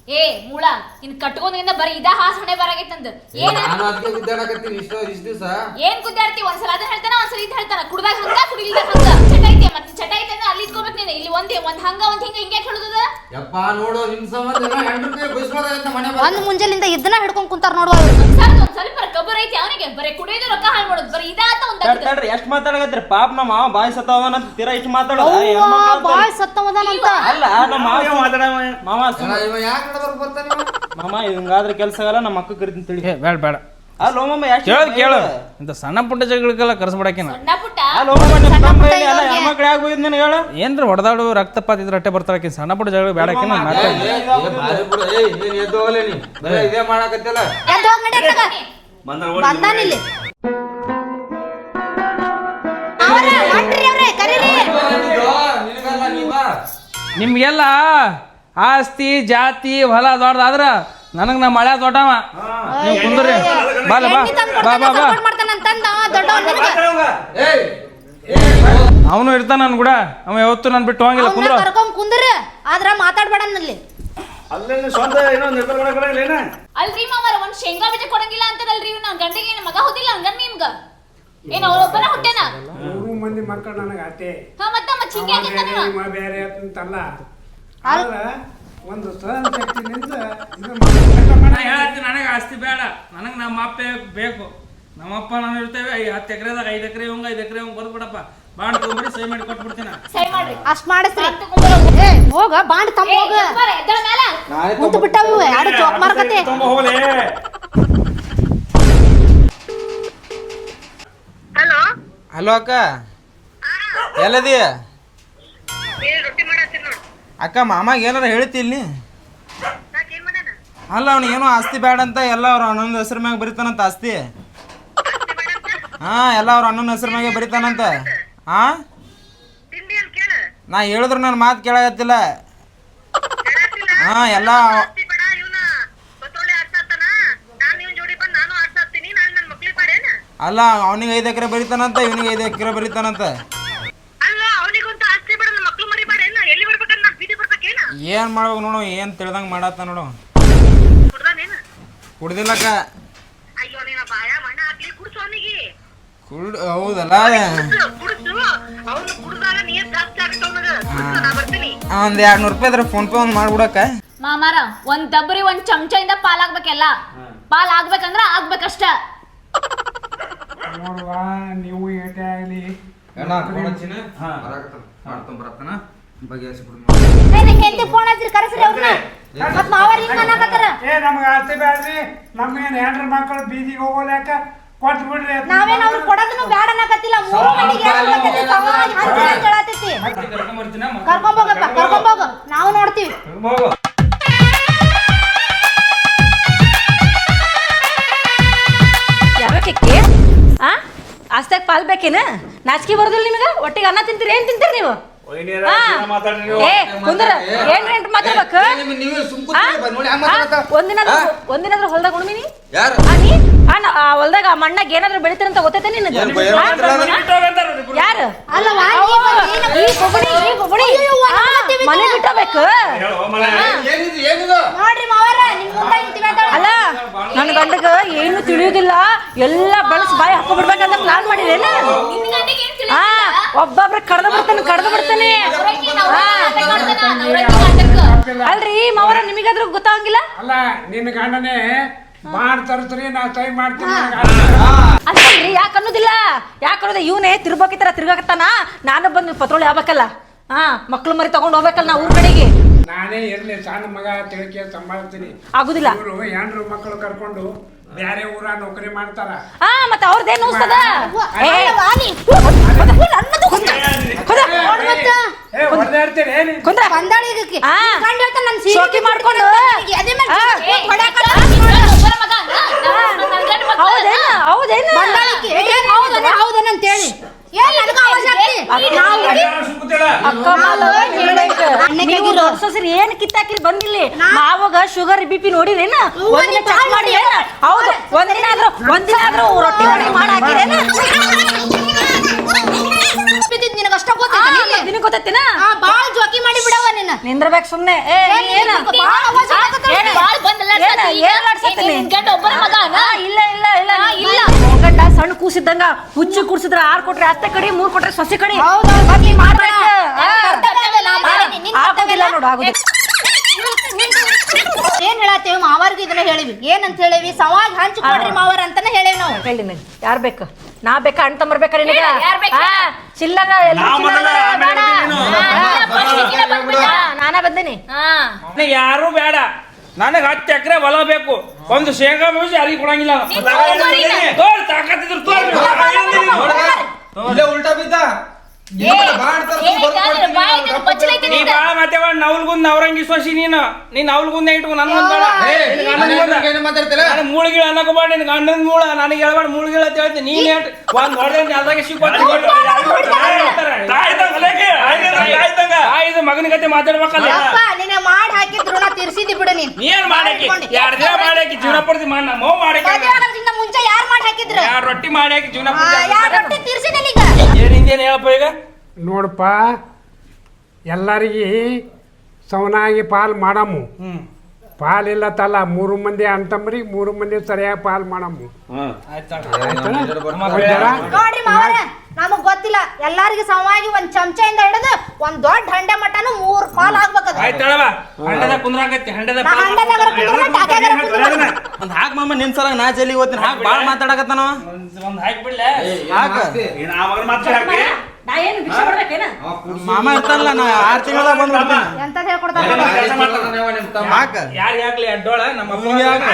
ಏ ಮೂಳ ಇನ್ ಕಟ್ಕೊಂಡ್ರಿಂದ ಬರೀ ಇದ ಹಾಸ್ ಹಣೆ ಬರಾಗೈತಂದ. ಏನ್ ನಾನು ಅದಕ್ಕೆ ಗುದ್ದಾಡಕತ್ತೀನಿ ಇಷ್ಟ ಇಷ್ಟ ದಿವಸ? ಏನ್ ಗುದ್ದಾಡ್ತಿ? ಒಂದ್ಸಲ ಅದನ್ನ ಹೇಳ್ತಾನ ಒಂದ್ಸಲ ಇದ್ ಹೇಳ್ತಾನ. ಕುಡ್ದಾಗ ಹಂಗ ಕುಡಿಲಿಲ್ಲ ಹಂಗ. ಚಟ ಐತೆ ಮತ್ತೆ ಚಟ ಐತೆ ಅಂದ್ರೆ ಅಲ್ಲಿ ಇಟ್ಕೋಬೇಕು ನೀನು. ಇಲ್ಲಿ ಒಂದೇ ಒಂದ್ ಹಂಗ ಒಂದ್ ಹಿಂಗ ಹಿಂಗೆ ಹೇಳುದ ಯಪ್ಪ ನೋಡು ಸಂಬಂಧ ಮನೆ ಒಂದ್ ಮುಂಜಾಲಿಂದ ಇದನ್ನ ಹಿಡ್ಕೊಂಡ್ ಕುಂತಾರ ನೋಡುವ ಸರ್ ಒಂದ್ ಸ್ವಲ್ಪ ಕಬ್ಬರ್ ಐತಿ ಅವನಿಗೆ. ಬರೀ ಕುಡಿಯೋದು ರೊಕ್ಕ ಹಾಳು ಮಾಡೋದು. ಬರೀ ಒಂದ್ ತಡ್ರಿ ಎಷ್ಟ್ ಮಾತಾಡಕತ್ರಿ ಪಾಪ ನಮ್ಮ ಮಾವ ಬಾಯ್ ಸತ್ತವನ ಅಂತ ತೀರಾ ಇಷ್ಟು ಮಾತಾಡೋದ. ಬಾಳ್ ಅಂತ ಅಲ್ಲ ನಮ್ಮ ಮಾವ ಮಾತಾಡ ಮಾವ ಸುಮ್ಮ- ಇವ ಯಾಕೆ ಬರ್ತಾನೆ? ಮಾಮ ಹಿಂಗಾದ್ರೆ ಕೆಲ್ಸ ಆಗಲ್ಲ ನಮ್ಮ ಅಕ್ಕ ಕರಿತೀನಿ ತಿಳಿ ಏ ಬೇಡ ಬೇಡ. ಅಲ್ಲ ಮಾಮ ಯಾಕೆ ಕೇಳೋದು ಕೇಳು. ಇಂಥ ಸಣ್ಣ ಪುಟ್ಟ ಜಗಳಿಗೆಲ್ಲ ಕರ್ಸ್ಬಿಡಾಕಿನ ಸಣ್ಣ ಪುಟ್ಟ? ಅಲ್ಲ ಮಾಮ ನಿಮ್ಮ ಸಣ್ಣ ತಮ್ಮ ಪುಟ್ಟ ಇಲ್ಲ ಇರೋರ್ಗೆ- ಹೆಣ್ಮಕ್ಳು ಯಾಕೆ ಹೋಗಿದ್ ನಿನಗೆ ಹೇಳು? ಏನ್ರ ಹೊಡೆದಾಡು ರಕ್ತಪಾತ ಇದ್ರೆ ಅಟ್ಟೆ ಬರ್ತಾಳಕಿ ಸಣ್ಣ ಪುಟ್ಟ ಜಗಳ ಬೇಡಕಿನ ಏ, ಮಾತಾಡಿ ಏ, ಏ, ಬಾರಿ ಬಿಡು. ಏಯ್, ನೀನ್ ಎದ್ದು ಹೋಗಲೇ ನೀ? ಬರೀ ಇದೇ ಮಾಡಾಕತ್ತಿಲ್ಲ ಎದ್ದು ಹೋಗ್ ನಡಿ ಅತ್ತಾಗ. ಬಂದ್ರ ಬಂದಾನಿಲ್ಲಿ ಅವರ ಮಾಡ್ರಿ ಅವ್ರೆ ಕರೀರಿ. ನಿನಗಲ್ಲ ನೀ ಬಾ ನಿಮ್ಗೆಲ್ಲ ಆಸ್ತಿ ಜಾತಿ ಹೊಲ ದೊಡ್ಡದಾದ್ರ ನನಗ್ ನಮ್ಮ ಮಳೆ ದೊಡ್ಡವ. ನೀವು ಕುಂದ್ರಿ. ಬಾ ಬಾ ಬಾ ಬಾ ಅವನು ಇರ್ತಾನ ನನ್ ಕೂಡ. ಅವ ಯಾವತ್ತು ನನ್ ಬಿಟ್ಟು ಹೋಗಿಲ್ಲ ಕುಂದ್ರ. ಕರ್ಕೊಂಡ್ ಕುಂದ್ರ ಆದ್ರ ಮಾತಾಡ್ಬೇಡ ನಲ್ಲಿ ಅಲ್ರಿ ಮಾವರ ಒಂದ್ ಶೇಂಗಾ ಬೀಜ ಕೊಡಂಗಿಲ್ಲ ಅಂತದಲ್ರಿ ಇವ್ ನನ್ ಗಂಡಿಗೆ ಏನ್ ಮಗ ಹೋದಿಲ್ಲ ಹಂಗ ನಿಮ್ಗ ಏನ್ ಅವಳೊಬ್ಬನ ಹುಟ್ಟೆನ? ಮೂರು ಮಂದಿ ಮಕ್ಕಳು ನನಗೆ ಅತ್ತೆ. ಹಾ ಮತ್ತ ಇವ? ಬೇರೆ ಅಂತಲ್ಲ. ಆದ್ರ ಒಂದು ಶಕ್ತಿನಿಂದ ಇದು. ನನಗೆ ಆಸ್ತಿ ಬೇಡ. ನನಗೆ ನಮ್ಮ ಅಪ್ಪ ಬೇಕು. ನಮ್ಮಪ್ಪ ನಾನು ಇರ್ತೇವೆ. ಐ ಹತ್ತು ಎಕರೆದಾಗ ಐದು ಎಕರೆ ಹಂಗ ಐದು ಎಕರೆ ಹಂಗ ಬರ್ಬಿಡಪ್ಪ ಬಾಂಡ್ ತಗೊಂಡ್ರಿ ಸೈ ಮಾಡಿ ಕೊಟ್ಬಿಡ್ತೀನಿ ಸರಿ ಮಾಡ್ರಿ. ಅಷ್ಟ್ ಮಾಡಿಸ್ರಿ. ಏ ಹೋಗ ಬಾಂಡ್ ತಮ್ಮ ಹೋಗ. ಎದ್ದಳ ಮ್ಯಾಲ ನಾನೇ ಕುಂತು ಬಿಟ್ಟಾವ ಇವು ಎರಡು ಜೋಕ್ ಮಾರ್ಕತೆ ತುಂಬ ಹೋಗ್ಲಿ. ಹಲೋ? ಅಕ್ಕ. ಎಲ್ಲದಿ ಅಕ್ಕ ಮಾಮಾಗ ಏನಾರ ಹೇಳ್ತಿಲ್ಲಿ ಅಲ್ಲ ಅವ್ನಿಗೆ ಏನೋ ಆಸ್ತಿ ಬೇಡ ಅಂತ ಎಲ್ಲ ಅವ್ರ ಅಣ್ಣನ ಹೆಸರು ಮ್ಯಾಗ ಬರಿತಾನಂತ ಆಸ್ತಿ. ಹಾ ಎಲ್ಲ ಅವ್ರ ಅಣ್ಣನ ಹೆಸರು ಮ್ಯಾಗೆ ಬರಿತಾನಂತ. ಹಾ? ನಾ ಹೇಳಿದ್ರು ನನ್ನ ಮಾತು ಕೇಳಾಗತ್ತಿಲ್ಲ ಹಾ ಎಲ್ಲ ಅಲ್ಲ ಅವನಿಗೆ ಐದು ಎಕರೆ ಬರಿತಾನಂತ ಇವನಿಗೆ ಐದು ಎಕರೆ ಬರಿತಾನಂತ. ಏನ್ ಮಾಡ್ಬೇಕು ನೋಡು ಏನ್ ತಿಳ್ದಂಗ ಮಾಡತ್ತ ನೋಡು. ಕುಡ್ದಿಲ್ಲಕ್ಕ. ಕುಡ್ ಹೌದಲ್ಲ? ಒಂದ್ ಎರಡ್ ನೂರು ರೂಪಾಯಿ ಇದ್ರೆ ಫೋನ್ ಪೇ ಒಂದ್ ಮಾಡ್ಬಿಡಕ್ಕ. ಮಾಮಾರ ಒಂದ್ ದಬ್ರಿ ಒಂದ್ ಚಮಚದಿಂದ ಪಾಲಾಗ್ಬೇಕೆಲ್ಲ? ಪಾಲ್ ಆಗ್ಬೇಕಂದ್ರ ಆಗ್ಬೇಕಷ್ಟ. ನೋಡುವ ನೀವು ಏಟೇ ಆಗಲಿ. ಹೆಂಡತಿ ಫೋನ್ ಹಚ್ಚಿರಿ ಕರೆಸ್ರಿ ಅವ್ರನ್ನ. ಮತ್ ಮಾವರ್ ಹಿಂಗ್ ಅನ್ನಕತ್ತಾರ ಏ ನಮ್ಗೆ ಬ್ಯಾಡ್ರಿ. ನಮ್ಗೇನು ಮಕ್ಕಳು ಬೀದಿಗೆ ಹೋಗೋಲ್ಯಾಕ ಕೊಟ್ಟು ಬಿಡ್ರಿ. ನಾವೇನ್ ಅವ್ರು ಕೊಡೋದನ್ನು ಬ್ಯಾಡ ಅನ್ನಕತ್ತಿಲ್ಲ ಮೂರು ಮಂದಿಗೆ ಹೇಳಾತೈತಿ. ಕರ್ಕೊಂಡ್ ಹೋಗಪ್ಪ ಕರ್ಕೊಂಡ್ ಹೋಗು. ನಾವು ನೋಡ್ತೀವಿ. ಯಾವಕ್ಕೆ ಆ? ಆಸ್ತಾಗ ಪಾಲ್ ಬೇಕೇನ? ನಾಚಿಕೆ ಬರೋದಿಲ್ಲ ನಿಮಗೆ? ಒಟ್ಟಿಗೆ ಅನ್ನ ತಿಂತೀರಿ? ಏನ್ ತಿಂತೀರಿ ನೀವು? ಕುಂದ್ರ ಏನ್ ರೇಟ್ ಮಾತಾಡ್ಬೇಕು? ಒಂದಿನಾದ್ರೂ ಹೊಲ್ದಾಗ ಉಣ್ಮಿನಿ? ಯಾರು? ನೀ? ಆ ಹೊಲ್ದಾಗ ಆ ಮಣ್ಣಾಗ ಏನಾದ್ರು ಬೆಳಿತೀರಂತ ಗೊತ್ತೈತೆ ನಿನಗೆ? ಏನ್ ಭಯ ಮಾಡ್ತಿಲ್ಲ ಯಾರು? ಅಲ್ಲವಾ ಈ ಈ ಮನೆ ಬಿಟ್ಟಬೇಕು ಹೇಳು ಮನೆ. ಏನಿದು ಏನಿದು? ನೋಡ್ರಿ ಮಾವರ ನಿಮ್ ಮುಂದೆ ಇಂತಿ ಅಲ್ಲ ನನ್ನ ಗಂಡಗ ಏನು ತಿಳಿಯೋದಿಲ್ಲ. ಎಲ್ಲ ಬಳಸಿ ಬಾಯಿ ಹಾಕೋ ಬಿಡ್ಬೇಕಂತ ಪ್ಲಾನ್ ಮಾಡಿದೇನ ಹಾ ಒಬ್ಬೊಬ್ರ ಕಡ್ದು ಬಿಡ್ತಾನೆ ಕಡ್ದು ಬಿಡ್ತಾನೆ. ಅಲ್ರಿ ಮಾವರ ನಿಮಗಾದ್ರೂ ಗೊತ್ತಾಗಂಗಿಲ್ಲ? ಅಲ್ಲ ನಿನ್ನ ಗಂಡನೇ ಮಾಡ್ ತರ್ಸ್ರಿ ನಾ ಟ್ರೈ ಮಾಡ್ತೀನಿ ಅಷ್ಟೇ ಯಾಕೆ ಅನ್ನೋದಿಲ್ಲ? ಯಾಕೆ ಅನ್ನೋದು? ಇವನೇ ತಿರ್ಬೇಕಿತ್ತರ ತಿರ್ಗಾಕತ್ತಾನ? ನಾನು ಬಂದು ಪತ್ರೋಳಿ ಆಗ್ಬೇಕಲ್ಲ. ಹಾ ಮಕ್ಳು ಮರಿ ತಗೊಂಡು ಹೋಗ್ಬೇಕಲ್ಲ ನಾ ಊರ್ ಕಡೆಗೆ. ನಾನೇ ಇರ್ಲಿ ಸಣ್ಣ ಮಗ ತಿಳ್ಕೆ ಸಂಭಾಳ್ತೀನಿ. ಆಗುದಿಲ್ಲ. ಇವರು ಮಕ್ಕಳು ಕರ್ಕೊಂಡು ಬೇರೆ ಊರ ನೌಕರಿ ಮಾಡ್ತಾರ. ಹಾ ಮತ್ತೆ ಅವ್ರದ್ದೇನು ಅನ್ಸ್ತದ ಕುಂದ್ರ. ಕುಂದ್ರ. ನೋಡ್ ಮತ್ತ. ಏ ಹೊಡೆದಾಡ್ತೀರಿ ಏನಿ ಕುಂದ್ರ. ಬಂದಾಳ ಈಗಕ್ಕೆ. ಆ. ನಿನ್ ಗಂಡ ಹೇಳ್ತಾನ ನನ್ ಸೀರೆ ಶೋಕಿ ಮಾಡ್ಕೊಂಡು. ಮೇಲೆ ಆ. ಮಗ? ಹೌದೇನ. ಏನ್ ಹೌದನ ಹೌದನ? ನಾವು ಸೊಸೆರು ಕಿತ್ತಾಕಿರಿ ಬಂದಿಲ್ಲಿ ಶುಗರ್ ಬಿಪಿ ಪಿ ನೋಡಿರೇನ ಒಂದಿನ ಚೆಕ್ ಮಾಡಿ? ಹೌದು ಒಂದಿನ ಆದ್ರೂ ಒಂದಿನ ಆದ್ರೂ ರೊಟ್ಟಿ ಮಾಡಿ ನಿನಗ್? ಗೊತ್ತೈತಿನ ಆ, ಜೋಕಿ ಮಾಡಿ ಬಿಡವ ನಿನ್ನ ನಿಂದ್ರಬೇಕು ಸುಮ್ನೆ ಏ ಏನ ನಿಂದ್ರಬೇಕು, ಬಾಳ್ ಆವಾಜ್ ಆಗಕತ್ತಲ್ಲ. ಏನ? ಬಾಳ್ ಬಂದ್ ಅಲ್ಲಾಡ್ಸತ್ತಿ ಏನ? ಗಂಡ ಒಬ್ಬನ ಇಲ್ಲ ಇಲ್ಲ ಇಲ್ಲ ಇಲ್ಲ. ಗಂಡ ಸಣ್ಣ ಕೂಸಿದ್ದಂಗ ಹುಚ್ಚು ಕುಡ್ಸಿದ್ರ ಆರ್ ಕೊಟ್ರೆ ಅತ್ತೆ ಕಡೆ ಮೂರ್ ಕೊಟ್ರೆ ಸೊಸೆ ಕಡೆ. ಆಗೋದಿಲ್ಲ ನೋಡು ಆಗೋದಿಲ್ಲ. ಏನ್ ಹೇಳತ್ತೇವಿ? ಮಾವರ್ಗಿ ಇದನ್ನ ಹೇಳಿವಿ. ಏನಂತ ಹೇಳಿವಿ? ಸವಾಗ ಹಂಚ್ ಕೊಡ್ರಿ ಮಾವರ್ ಅಂತಾನೆ ಹೇಳಿವಿ ನಾವು. ಹೇಳಿ ನಿನ್ ಯಾರ್ ಬೇಕು? ನಾ ಬೇಕಾ? ಅಣ್ಣ ತಮ್ಮರ್ ಬೇಕಾ ನಿನಗ? ಚಿಲ್ಲರ ನೀನು. ಬಂದೇನಿ ಯಾರು ಬೇಡ. ನನಗೆ ಹತ್ತು ಎಕರೆ ಹೊಲ ಬೇಕು. ಒಂದು ಶೇಂಗಾ ಮುಗಿಸಿ ಯಾರಿಗೂ ಕೊಡಂಗಿಲ್ಲ. ತೋರ್ ತಾಕತ್ತಿದ್ರು ತೋರ್. ಇಲ್ಲೇ ಉಲ್ಟಾ ಬಿದ್ದ? ನೀ ನಿಂದ. ಬಾಳ ಮತ್ತೆ ನವಲ್ಗುಂದ್ ನವರಂಗಿ ಸೊಸಿ ನೀನು. ನೀನ್ ನವಲ್ಗುಂದ ಮೂಳ್ಗಿಳ ಗಂಡನ್ ಮೂಳ. ನನಗೆ ಹೇಳ್ಬೇಡ ಮೂಳ್ಗಿಳ ಅಂತ ಹೇಳ್ತೀನಿ. ನೀನ್ ಒಂದ್ ಹೊಡೆದ ಮಗನ ಕತೆ ಮಾತಾಡ್ಬೇಕಲ್ಲ? ಮಾಡಿ ಹಾಕಿದ್ರು ನಾ ತೀರ್ಸಿದ್ದಿ ಬಿಡು ನೀನ್. ನೀನ್ ಮಾಡಾಕಿ. ಎರಡ್ ದಿನ ಮಾಡಾಕಿ ಜೀವನ ಪಡ್ತಿ ಮಾಡಿ ನಮ್ಮ ಮುಂಚೆ ಯಾರ್ ಮಾಡಿ ಹಾಕಿದ್ರು? ರೊಟ್ಟಿ ಜೀವನ ಯಾರ್ ರೊಟ್ಟಿ ಪಡ್ತಿ ತೀರ್ಸಿದೆ ಈಗ? ಏನಿಂದೇನ್ ಹೇಳಪ್ಪ ಈಗ? ನೋಡಪ್ಪ ಎಲ್ಲರಿಗೆ ಸವನಾಗಿ ಪಾಲು ಮಾಡಮ್ಮು ಪಾಲ್ ಇಲ್ಲ ತಲ್ಲ ಮೂರು ಮಂದಿ ಅಂತಂಬ್ರಿಗೆ ಮೂರು ಮಂದಿ ಸರಿಯಾಗಿ ಪಾಲ್ ಮಾಡಮ್ಮು ನೋಡ್ರಿ ಮಾವರ ನಮಗ್ ಗೊತ್ತಿಲ್ಲ ಎಲ್ಲಾರಿಗೂ ಸಮವಾಗಿ ಒಂದ್ ಚಮಚದಿಂದ ಹಿಡಿದು ಒಂದ್ ದೊಡ್ಡ ಹಂಡೆ ಮಟನು ಮೂರ್ ಪಾಲ್ ಆಗ್ಬೇಕದ. ನಾ ಹಂಡೆದಾಗರ ಕುಂದ್ರಲ್ಲ, ಟಾಕ್ಯಾಗರ ಕುಂದ್ರಲ್ಲ. ಒಂದ್ ಹಾಕ್ ಮಾಮ ನಿನ್ ಸಲ ನಾ ಜಲ್ಲಿಗೆ ಹೋಗ್ತೀನಿ. ಹಾಕ್ ಬಾಳ ಮಾತಾಡಕತ್ತಾನವ. ಒಂದ್ ಹಾಕ್ಬಿಡ್ಲೆ ಹಾಕ ನಾ ಏನು ಭಿಕ್ಷೆ ಮಾಡ್ಬೇಕೇನ ಮಾಮ ಇರ್ತಾನಲ್ಲ ನಾ ಆರ್ ತಿಂಗಳದಾಗ ಬಂದ್ ಬಿಡ್ತೀನಿ. ಎಂತದ್ ಹೇಳ್ಕೊಡ್ತಾರ? ಹಾಕ ಯಾರು ಹಾಕ್ಲಿ ಅಡ್ಡೋಳ? ನಮ್ಮ ಅಪ್ಪ ಹಾಕ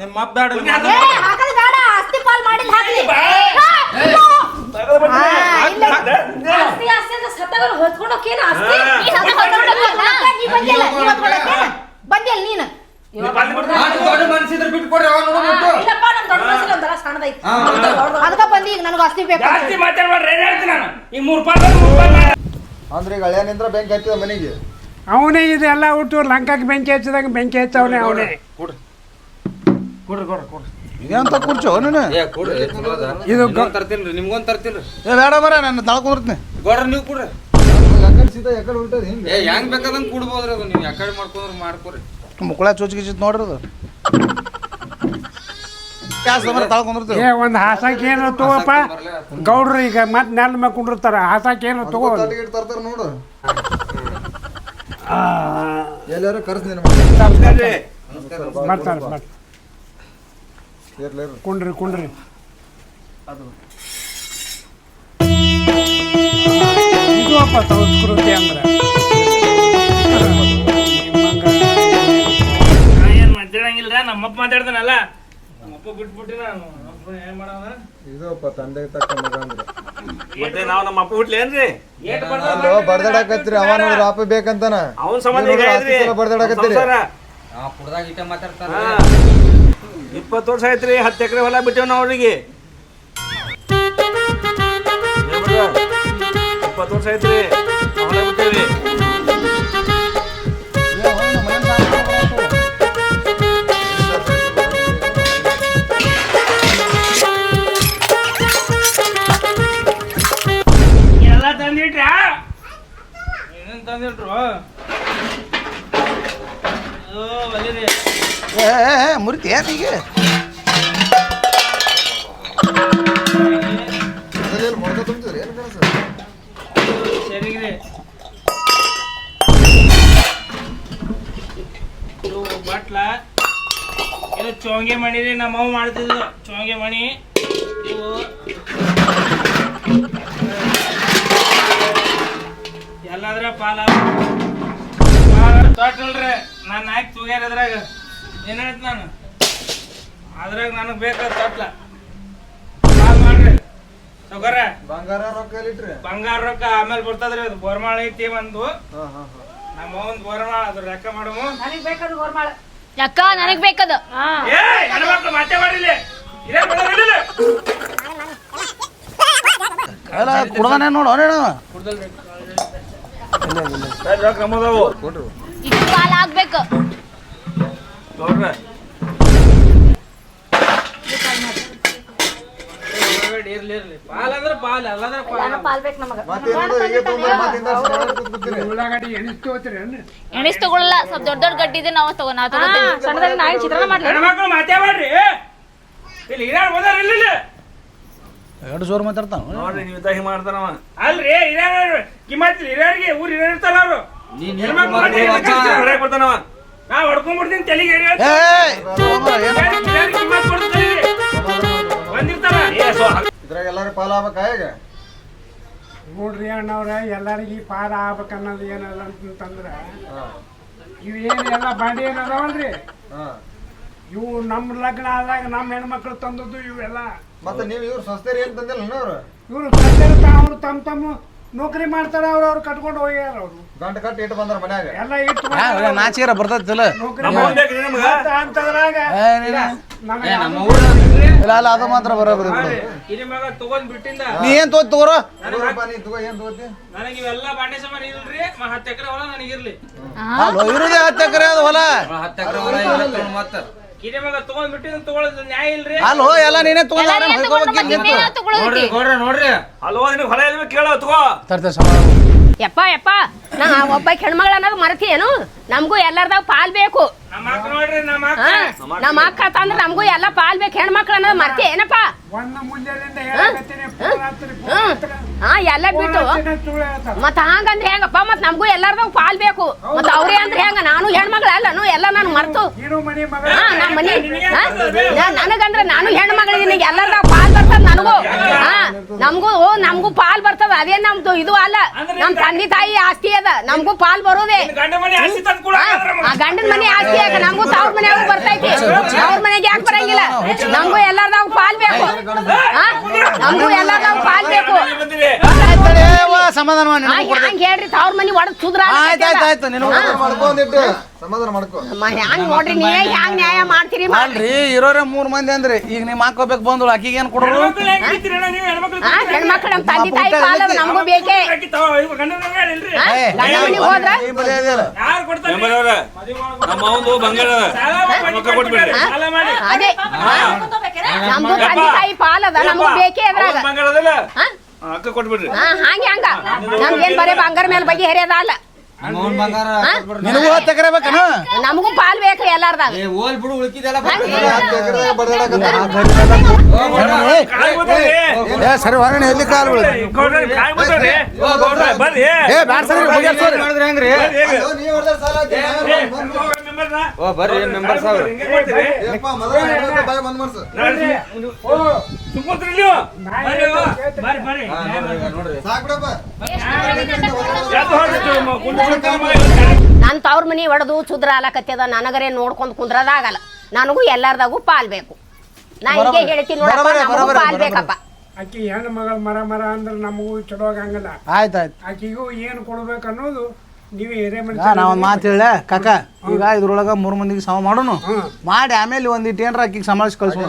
ನಿಮ್ಮ ಅಪ್ಪ ಬ್ಯಾಡ ನಿಮ್ಮ ಅಪ್ಪ. ಏ ಹಾಕದ್ ಬೇಡ ಆಸ್ತಿ ಪಾಲ್ ಮಾಡಿಲ್ಲ ಹಾಕ್ಲಿ. ಆ, ಇಲ್ಲ. ಆಸ್ತಿ ಆಸ್ತಿ ಅಂತ ಸತ್ತವರು ಹೊತ್ಕೊಂಡು ಹೋಗ್ಕೇನ ಆಸ್ತಿ? ನೀ ಹಂಗ ಹೊರ್ಟೋಗ್ಬೇಕಲ್ಲ? ನೀ ಬಂದಿಲ್ಲ ನೀ ಹೊತ್ಕೊಳಕ್ಕೆ? ಬಂದಿಲ್ಲ ನೀನು? ಅದಕ್ಕ ಬಂದಿ ಈಗ ನನಗೆ ಆಸ್ತಿ ಬೇಕು ಜಾಸ್ತಿ ಮಾತಾಡ್ಬೇಡ್ರಿ ಏನ್ ಹೇಳ್ತೀನಿ ನಾನು? ಮೂರ್ ಮೂರ್ ಅಂದ್ರೆ ಈಗ ಹಳೆಯನಿಂದ್ರ ಬೆಂಕಿ ಹಚ್ಚಿದ ಮನೆಗೆ? ಅವನೇ ಇದೆಲ್ಲ ಹುಟ್ಟು ಲಂಕಾಕ್ ಬೆಂಕಿ ಹಚ್ಚಿದಾಗ ಬೆಂಕಿ ಹಚ್ಚವನೇ ಅವನೇ ಕೊಡ್ರಿ ಕೂರ್ಚೋ ನೀನು ಏ ಕೊಡ್ರಿ ಚಲೋ ಅದ ಇದು ತರ್ತೀನಿ ತರ್ತೀನ್ರಿ ತರ್ತೀನಿ ಏ ಬೇಡ ಬರ ನಾನು ತಳ್ಕೊಂಡಿರ್ತೀನಿ ಗೋಡ್ರ ನೀವು ಕೊಡ್ರಿ. ಯಾಕಡೆ ಸೀದಾ ಯಾಕಡೆ ಹಿಂಗೆ? ಏ ಹೆಂಗ್ ಬೇಕಾದಂಗೆ ಕೂಡ್ಬೋದ್ರಿ ಅದು ನೀವು ಯಾಕಡೆ ಮಾಡ್ಕೊಂಡ್ರೆ ಮಾಡ್ಕೊರಿ ಮುಕ್ಕಳ ಚೋಚ್ಕಿಚಿತ್ ನೋಡ್ರಿ ಅದು. ಏ ಒಂದು ಹಾಸಕ್ಕೆ ಏನೋ ತಗೋಪ್ಪ. ಗೌಡ್ರು ಈಗ ಮತ್ತೆ ನೆಲ ಮೇಲೆ ಕುಂಡಿರ್ತಾರ. ಹಾಸಕ್ಕೆ ಏನೋ ತಗೋ ನೋಡು. ಎಲ್ಲಾರು ಕರ್ಸ್ತೀನಿ ಕುಂಡ್ರಿ ಕುಂಡ್ರಿ. ಇದು ಅಪ್ಪ ಸಂಸ್ಕೃತಿ ಅಂದ್ರೆ. ಮಾತಾಡಂಗಿಲ್ಲ ನಮ್ಮಪ್ಪ ಮಾತಾಡ್ತಾನಲ್ಲ? ನಮ್ಮಪ್ಪ ಬಿಟ್ಬಿಟ್ರಿ ನಾನು ನಮ್ಮಪ್ಪ ಏನ್ ಮಾಡವ ಇದಪ್ಪ ತಂದೆ ತಕ್ಕ ಮಗ ಅಂದ್ರೆ ಮತ್ತೆ ನಾವು ನಮ್ಮ ಅಪ್ಪ ಹುಟ್ಲೇನ್ರಿ ಏಟ್ ಅಲ್ಲೋ ಅವನ ಅವ ನೋಡ್ರಿ ಆಪ ಬೇಕಂತಾನ. ಅವನ್ ಸಂಬಂಧ ಈಗ ಐತ್ರಿ ಆಸ್ತಿ ಸಂಸಾರ. ಆ ಕುಡ್ದಾಗ ಇಟ್ಟ ಮಾತಾಡ್ತಾರ. ಹಾ. ಇಪ್ಪತ್ತು ವರ್ಷ ಆಯ್ತ್ರಿ ಹತ್ತು ಎಕರೆ ಹೊಲ ಬಿಟ್ಟೇವ್ ನಾವು ಅವ್ರಿಗೆ. ಇಪ್ಪತ್ತು ವರ್ಷ ಆಯ್ತ್ರಿ ಹೊಲ ಬಿಟ್ಟೇವಿ ಏ ಮುರಿತಿ ಈಗ ಬಟ್ಲ ಇದು ಚೋಂಗೆ ಮಣಿ ರೀ ನಮ್ಮ ಮಾಡ್ತಿದ್ದು ಚೋಂಗೆ ಮಣಿ ಇವು ಎಲ್ಲಾದ್ರ ಪಾಲ ತೊಟ್ಟಲ್ರಿ ನಾನು ಹಾಕಿ ತೂಗ್ಯಾರ ಅದ್ರಾಗ ಏನ್ ಹೇಳ್ತ ನಾನು? ಅದ್ರಾಗ ನನಗೆ ಬೇಕಾದ ತೊಟ್ಲ. ಮಾಡ್ರಿ. ಸೌಕರ ಬಂಗಾರ ರೊಕ್ಕ ಎಲ್ಲಿಟ್ರಿ? ಬಂಗಾರ ರೊಕ್ಕ ಆಮೇಲೆ ಬರ್ತದ್ರಿ ಅದು ಬೋರ್ಮಾಳ ಐತಿ ಒಂದು. ಹಾ ಹಾ ಹಾ. ನಮ್ಮ ಅವ್ನ್ ಬೋರ್ಮಾಳ ಅದ್ರ ಲೆಕ್ಕ ಮಾಡಮು ನನಗೆ ಬೇಕಾದ ಗೋರ್ಮಾಳ. ಅಕ್ಕ ನನಗ್ ಬೇಕದು. ಏ ಹೆಣ್ಮಕ್ಳು ಮತ್ತೆ ಮಾಡಿಲ್ಲ. ಇದೇ ಬಿಡೋದಿಲ್ಲ ಅಲ್ಲ ಕುಡ್ದಾನೆ ನೋಡು ಅವನೇನು ರೊಕ್ಕ ನಮ್ಮದವು. ಇದು ಪಾಲ್ ಆಗ್ಬೇಕು. ನೋಡ್ರಿ ಇರ್ಲಿ ಇರ್ಲಿ. ಪಾಲ್ ಅಂದ್ರೆ ಪಾಲ್. ಅಲ್ಲಂದ್ರೆ ನಾನು ಪಾಲ್ ಬೇಕು ನಮಗ. ಮತ್ತೇನದು ಹೀಗೆ ತೊಗೊಂಡು ಮತ್ತಿಂದ ಕೂತ್ಕೊತೀರಿ ಉಳ್ಳಾಗಡ್ಡಿ ಎಣಿಸ್ತೋತ್ರಿ ಎಣಿಸ್ ಸ್ವಲ್ಪ ದೊಡ್ಡ ದೊಡ್ಡ ಗಡ್ಡಿ ಇದೆ ನಾವು ತಗೋ ನಾವು ತಗೋತೀವಿ. ಸಣ್ಣದಾಗ ನಾಯಿ ಚಿತ್ರಾನ್ನ ಮಾಡ್ಲಿ. ಹೆಣ್ಮಕ್ಳು ಮಾತಾಡ್ರಿ ಇಲ್ಲಿ ಹೋದಾರ ಇಲ್ಲ ಎರಡು ಜೋರು ಮಾತಾಡ್ತಾನ ನೋಡ್ರಿ ನೀವು ಹಿಂಗೆ ಮಾಡ್ತಾನವ ಅಲ್ರಿ ಹಿರಿಯರ್ ಕಿಮ್ಮತ್ತಿಲ್ಲ ಹಿರಿಯರಿಗೆ ಊರ್ ಹಿರಿಯರ್ ಇರ್ತಾರ ಅವರು. ಹೆಣ್ಮಕ್ಳು ಮಾತಾಡಿ ಹೊರಗೆ ಬರ್ತಾನವ ನಾ ಹೊಡ್ಕೊಂಡ್ಬಿಡ್ತೀನಿ ತಲೆಗೆ ಕಿಮ್ಮತ್ ಬಂದಿರ್ತಾರ ಇದ್ರಾಗ ಎಲ್ಲಾರು ಪಾಲ ಆಗ್ಬೇಕಾ ಈಗ ನೋಡ್ರಿ ಅಣ್ಣವ್ರ ಪಾಲ ಪಾದ ಆಗ್ಬೇಕನ್ನೋದು ಏನಲ್ಲ ಅಂತಂದ್ರೆ ಇವು ಏನು ಎಲ್ಲ ಬಾಂಡಿ ಏನು ಅದಾವಲ್ರಿ ಇವು ನಮ್ಮ ಲಗ್ನ ಆದಾಗ ನಮ್ಮ ಹೆಣ್ಮಕ್ಳು ತಂದದ್ದು ಇವೆಲ್ಲ. ಮತ್ತೆ ನೀವು ಇವ್ರು ಸ್ವಸ್ಥರಿ ಏನು ತಂದಿಲ್ಲ ಅವ್ರು? ಇವರು ಅವ್ರು ತಮ್ಮ ತಮ್ಮ ನೌಕರಿ ಮಾಡ್ತಾರ ಅವ್ರು ಅವ್ರು ಕಟ್ಕೊಂಡು ಹೋಗ್ಯಾರ ಅವರು. ಗಂಟು ಕಟ್ಟಿ ಇಟ್ಟು ಬಂದ್ರ ಮನ್ಯಾಗ? ಎಲ್ಲ ಇಟ್ಟು ನಾಚಿರ ಬರ್ತೈತಿಲ್ಲ ನೌಕರಿ ಅಂತದ್ರಾಗ ಇಲ್ಲ ಅಲ್ಲ ಅದು ಮಾತ್ರ ಬರೋಬರಿ ನೀ ಏನ್ ತೋತ್ ತಗೋರ? ನನಗೆ ಇವೆಲ್ಲ ಬಾಂಡೆ ಸಾಮಾನು ಇಲ್ರಿ ಹತ್ತು ಎಕರೆ ಹೊಲ ನನಗಿರ್ಲಿ ಅಲ್ಲೋ ಇರೋದೇ ಹತ್ತು ಎಕರೆ ಅದು ಹೊಲ? ಹತ್ತು ಎಕರೆ ಹೊಲ ಇಲ್ಲ ತಗೊಂಡ್ ಮತ್ತೆ ಕಿರಿ ಮಗ ತಗೊಂಡ್ ಬಿಟ್ಟಿಂದ ತಗೊಳ್ಳೋದು ನ್ಯಾಯ ಇಲ್ರಿ? ಅಲ್ಲೋ ಎಲ್ಲ ನೀನೇ ತಗೊಂಡ್ ಆರಾಮ್. ನೋಡ್ರಿ ನೋಡ್ರಿ ಅಲ್ವಾ ನಿನಗೆ ಹೊಲ ಇಲ್ವೇ ಕೇಳೋ ತಗೋ. ತರ್ತೆ ಯಪ್ಪ ಯಪ್ಪ. ನಾ ಒಬ್ಬ ಹೆಣ್ಮಗಳ ಮರತಿ ಮರತೀಯೇನು? ನಮಗೂ ಎಲ್ಲರದಾಗ ಪಾಲ್ ಬೇಕು. ನಮ್ಮ ಅಕ್ಕ ನೋಡ್ರಿ ನಮ್ಮ ಅಕ್ಕ. ನಮ್ಮ ಅಕ್ಕ ತಂದ್ರೆ ನಮಗೂ ಎಲ್ಲ ಪಾಲ್ ಬೇಕು. ಹೆಣ್ಮಕ್ಳು ಅನ್ನೋದು ಮರ್ತಿ ಏನಪ್ಪ. ಹಾ ಎಲ್ಲ ಬಿಟ್ಟು. ಮತ್ತ ಹಂಗಂದ್ರೆ ಹೆಂಗಪ್ಪ? ಮತ್ ನಮಗೂ ಎಲ್ಲಾರ್ದಾಗ ಪಾಲ್ ಬೇಕು. ಮತ್ತೆ ಅವ್ರೇ ಅಂದ್ರೆ ಹೆಂಗ? ನಾನು ಹೆಣ್ಮಕ್ಳು ಅಲ್ಲನು ಎಲ್ಲ ನಾನು ಮರ್ತು. ಹಾ ನಮ್ಮ ಮನಿ. ನನಗಂದ್ರ ನಾನು ಹೆಣ್ಣು ಮಗಳಿದ್ದೀನಿ ಎಲ್ಲಾರ್ದಾಗ ಪಾಲ್ ಬರ್ತದ ನನಗೂ. ಹಾ ನಮಗೂ ನಮಗೂ ಪಾಲ್ ಬರ್ತದ. ಅದೇ ನಮ್ದು ಇದು ಅಲ್ಲ. ನಮ್ ತಂದೆ ತಾಯಿ ಆಸ್ತಿ ಅದ. ನಮಗೂ ಪಾಲ್ ಬರೋದೇ. ಮನೆ ಆ ಗಂಡನ ಮನೆ ಆಸ್ತಿ ಯಾಕ ನಮಗೂ ತವ್ರ ಮನೆಯಾಗೂ ಬರ್ತೈತಿ ಅವ್ರ ಮನೆಗೆ ಯಾಕೆ ಬರಂಗಿಲ್ಲ ನಮಗೂ ನಾವು ಪಾಲ್ ಬೇಕು? ನಮಗೂ ನಾವು ಪಾಲ್ ಬೇಕು ಸಮಾಧಾನ ಮಾಡಿ ಹೇಳ್ರಿ ತವ್ರ ಮನಿ ಒಡದ್ ಸುದ್ರ ಆಯ್ತು ಆಯ್ತು ಆಯ್ತು ನಿನಗೂ ಮಾಡ್ಕೊ ಒಂದಿಟ್ಟು ಸಮಾಧಾನ ಮಾಡ್ಕೊ. ಹ್ಯಾಂಗ್ ನೋಡ್ರಿ ನೀವೇ ಹ್ಯಾಂಗ್ ನ್ಯಾಯ ಮಾಡ್ತೀರಿ ಮಾಡ್ರಿ. ಅಲ್ರಿ ಇರೋರೇ ಮೂರ್ ಮಂದಿ ಅಂದ್ರೆ ಈಗ ನಿಮ್ ಹಾಕೋಬೇಕು ಬಂದ್ರು ಆಕಿಗೆ ಏನ್ ಕೊಡೋರು ಹೆಣ್ಮಕ್ಳು ನಮ್ ತಂದೆ ತಾಯಿ ಪಾಲ್ ನಮಗೂ ಬೇಕೇ. ಹೋದ್ರ? ಅದೇ. ತಂದೆ ಪಾಲದ ನಮಗೂ ಬೇಕೇ ಅದ್ರಾಗ ಹಾ? ಅಕ್ಕ ಕೊಟ್ಬಿಡ್ರಿ. ಹಾ ಹಂಗೆ ಹಂಗ. ನಮ್ಗೇನ್ ಬರೀ ಬಂಗಾರ ಮೇಲೆ ಬಗ್ಗೆ ಹೆರಿಯದ ಅಲ್ಲ. ನಿನಗೂ ಹತ್ತು ಎಕರೆ ಬೇಕನ? ನಮಗೂ ಪಾಲ್ ಬೇಕು ಎಲ್ಲಾರ್ದಾಗ. ಹೋಲ್ ಬಿಡು ಉಳ್ಕಿದೆಲ್ಲ. ಏ ಸರಿ ಹೊರಗಡೆ ಎಲ್ಲಿ ಕಾಲು ಬರ್ರಿ ಏ ಬ್ಯಾಡ ಸರಿ ಬಗೆಹರ್ಸೋರಿ. ಮಾಡಿದ್ರಿ ಹೆಂಗ್ರಿ? ಓ ಬರ್ರಿ ನನ್ನ ತವ್ರ ಮನಿ ಒಡೆದು ಚುದ್ರ ಆಲಕತ್ಯದ ನನಗರೆ ನೋಡ್ಕೊಂಡ್ ಕುಂದ್ರದಾಗಲ್ಲ. ನನಗೂ ಎಲ್ಲಾರ್ದಾಗೂ ಪಾಲ್ ಬೇಕು. ನಾ ಹಿಂಗೆ ಹೇಳ್ತೀನಿ ನೋಡಪ್ಪ ನಮಗೂ ಬರೋಬ್ಬರಿ, ಪಾಲ್ ಬೇಕಪ್ಪ. ಆಕಿ ಹೆಣ್ಣು ಮಗಳ ಮರ ಮರ ಅಂದ್ರೆ ನಮಗೂ ಚಲೋ ಆಗಂಗಿಲ್ಲ. ಆಯ್ತು ಆಯ್ತು. ಆಕಿಗೂ ಏನು ಕೊಡ್ಬೇಕು ಅನ್ನೋದು ನೀವೇ ಹಿರೇ ಈಗ ನಾ ಒಂದು ಮಾತು ಹೇಳ ಕಾಕ ಈಗ ಇದ್ರೊಳಗ ಮೂರು ಮಂದಿಗೆ ಸಮ ಮಾಡೋನು? ಮಾಡಿ ಆಮೇಲೆ ಒಂದಿಟ್ಟು ಏನ್ರ ಆಕಿಗೆ ಸಮಾಳಿಸಿ ಕಳ್ಸೋಣ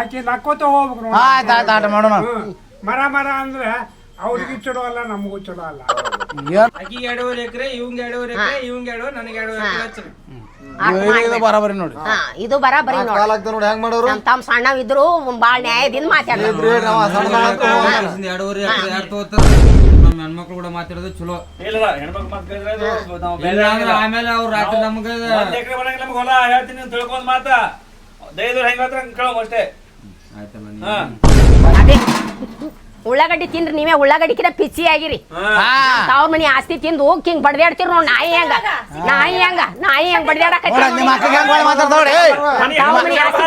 ಆಕಿ ನಕ್ಕೋತ ಹೋಗ್ಬೇಕು ನೋಡಿ. ಆಯ್ತು ಆಯ್ತು ಆಟ ಮಾಡೋಣ. ಮರ ಮರ ಅಂದ್ರೆ ಅವ್ರಿಗೂ ಚಲೋ ಅಲ್ಲ ನಮಗೂ ಚಲೋ ಅಲ್ಲ. ಏನ್? ಆಕಿಗೆ ಎರಡೂವರೆ ಎಕರೆ ಇವಂಗ ಎರಡೂವರೆ ಎಕರೆ ಇವಂಗ ಎರಡೂವರೆ ನನಗೆ ಎರಡೂವರೆ ಎಕರೆ ಹಚ್ಚ್ರಿ. ಇದು ಬರಾಬರಿ ನೋಡಿ. ಹಾ ಇದು ಬರಾಬರಿ ನೋಡಿ. ಕಾಲ್ ಆಗ್ತಾವ ನೋಡಿ ಹೆಂಗ್ ಮಾಡೋರು? ನಮ್ ತಮ್ಮ ಸಣ್ಣವಿದ್ರು ಬಾಳ್ ನ್ಯಾಯದಿಂದ ಮಾತಾಡ್ತಾರೆ. ಎರಡೂವರೆ ತಗೋತಾರ ನಮ್ಮ ಹೆಣ್ಮಕ್ಳು ಕೂಡ ಮಾತಾಡೋದು ಚಲೋ. ಇಲ್ಲ ಹೆಣ್ಮಕ್ಳು ಮಾತ್ ಕೇಳಿದ್ರೆ ಅದು ನಾವು ಇಲ್ಲ ಅಂದ್ರೆ ಆಮೇಲೆ ಅವ್ರು ರಾತ್ರಿ ನಮ್ಗೆ ಒಂದ್ ಎಕರೆ ಬರಂಗಿಲ್ಲ ನಮ್ಗೆ ಹೊಲ ಹೇಳ್ತೀನಿ ಅಂತ ತಿಳ್ಕೊಂಡ್ ಮಾತಾ ದಯದವ್ರು ಹೆಂಗ್ ಮಾತ್ರ ಕೇಳೋ ಅಷ್ಟೇ. ಆಯ್ತಲ್ಲ ಹಾ. ಅದೇ ಉಳ್ಳಾಗಡ್ಡಿ ತಿಂದ್ರಿ ನೀವೇ ಉಳ್ಳಾಗಡ್ಡಿಕಿನ ಪಿಚ್ಚಿ ಆಗಿರಿ. ತಾವ ಮನಿ ಆಸ್ತಿ ತಿಂದು ಕಿಂಗ್ ಬಡ್ದಾಡ್ತಿರ್ ನೋಡ್ ನಾಯಿ ಹೆಂಗ? ನಾಯಿ ಹೆಂಗ? ನಾಯಿ ಹೆಂಗ್ ಬಡ್ದಾಡಕತ್ತಿ ಹೆಂಗ್